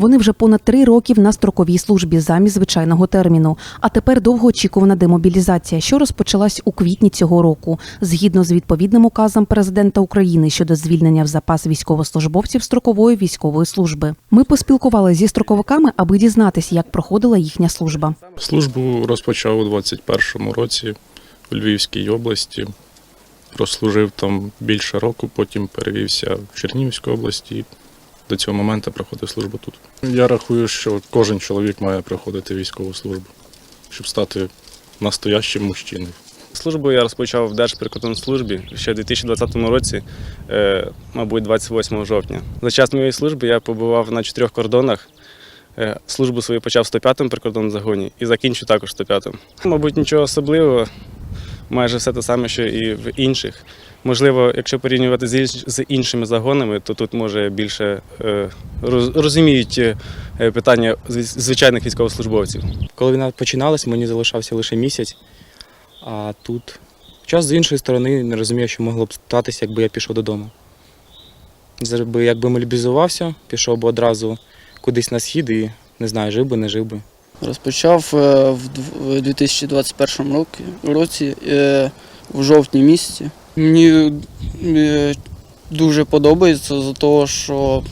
Вони вже понад три роки на строковій службі замість звичайного терміну. А тепер довгоочікувана демобілізація, що розпочалась у квітні цього року, згідно з відповідним указом президента України щодо звільнення в запас військовослужбовців строкової військової служби. Ми поспілкувалися зі строковиками, аби дізнатися, як проходила їхня служба. Службу розпочав у 21-му році у Львівській області. Прослужив там більше року, потім перевівся в Чернігівську область і до цього моменту проходив службу тут. Я рахую, що кожен чоловік має проходити військову службу, щоб стати настоящим мужчиною. Службу я розпочав в Держприкордонслужбі ще в 2020 році, е, мабуть, 28 жовтня. За час моєї служби я побував на чотирьох кордонах. Е, Службу свою почав в 105-му прикордонному загоні і закінчу також 105-м. Мабуть, нічого особливого, майже все те саме, що і в інших. Можливо, якщо порівнювати з іншими загонами, то тут може більше е, розуміють е, питання звичайних військовослужбовців. Коли війна починалась, мені залишався лише місяць. А тут час з іншої сторони не розумію, що могло б статися, якби я пішов додому. Якби, якби мобілізувався, пішов би одразу кудись на схід і не знаю, жив би, не жив би. Розпочав е, в 2021 році, в жовтні місяці. Мені е, дуже подобається за того, що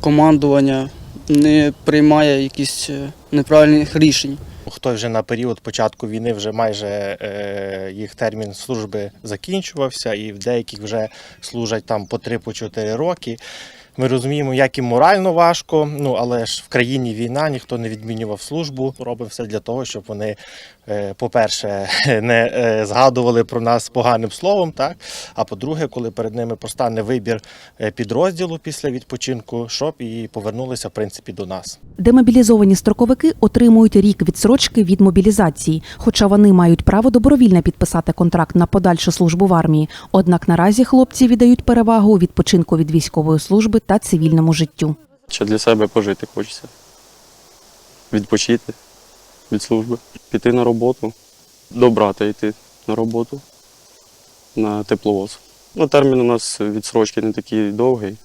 командування не приймає якісь е, неправильних рішень. Хто вже на період початку війни вже майже е, їх термін служби закінчувався, і в деяких вже служать там по 3-4 роки. Ми розуміємо, як і морально важко, ну але ж в країні війна, ніхто не відмінював службу. Робимо все для того, щоб вони, е, по-перше, не е, згадували про нас поганим словом, так а по-друге, коли перед ними постане вибір е, підрозділу після відпочинку, щоб і повернулися в принципі до нас. Демобілізовані строковики отримують рік відсрочки від мобілізації, хоча вони мають право добровільно підписати контракт на подальшу службу в армії. Однак наразі хлопці віддають перевагу відпочинку від військової служби та цивільному життю. Ще для себе пожити хочеться. Відпочити від служби, піти на роботу, до брата йти на роботу на тепловоз. Ну, термін у нас відсрочки не такий довгий.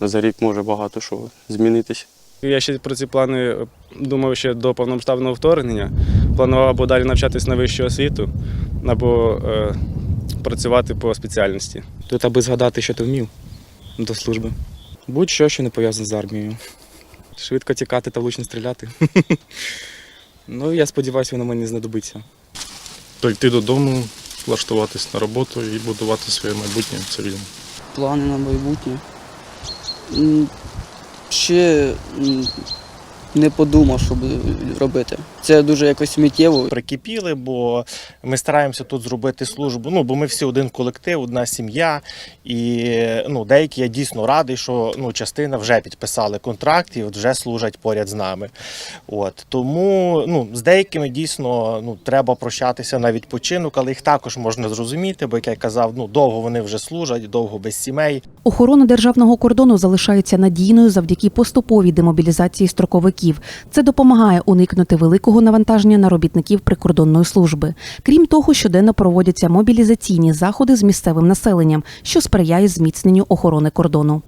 За рік може багато що змінитися. Я ще про ці плани думав ще до повномасштабного вторгнення. Планував або далі навчатись на вищу освіту, або е, працювати по спеціальності. Тут аби згадати, що ти вмів до служби. Будь-що, що не пов'язане з армією. Швидко тікати та влучно стріляти. Ну, я сподіваюся, воно мені знадобиться. Прийти додому, влаштуватись на роботу і будувати своє майбутнє цивільне. Плани на майбутнє. Ще не подумав, що буду робити. Це дуже якось миттєво. прикипіли, бо ми стараємося тут зробити службу. Ну, бо ми всі один колектив, одна сім'я. І ну, деякі я дійсно радий, що ну, частина вже підписали контракт і от вже служать поряд з нами. От. Тому ну, з деякими дійсно ну, треба прощатися на відпочинок, але їх також можна зрозуміти, бо як я казав, ну, довго вони вже служать, довго без сімей. Охорона державного кордону залишається надійною завдяки поступовій демобілізації строковиків. Це допомагає уникнути великого навантаження на робітників прикордонної служби. Крім того, щоденно проводяться мобілізаційні заходи з місцевим населенням, що сприяє зміцненню охорони кордону.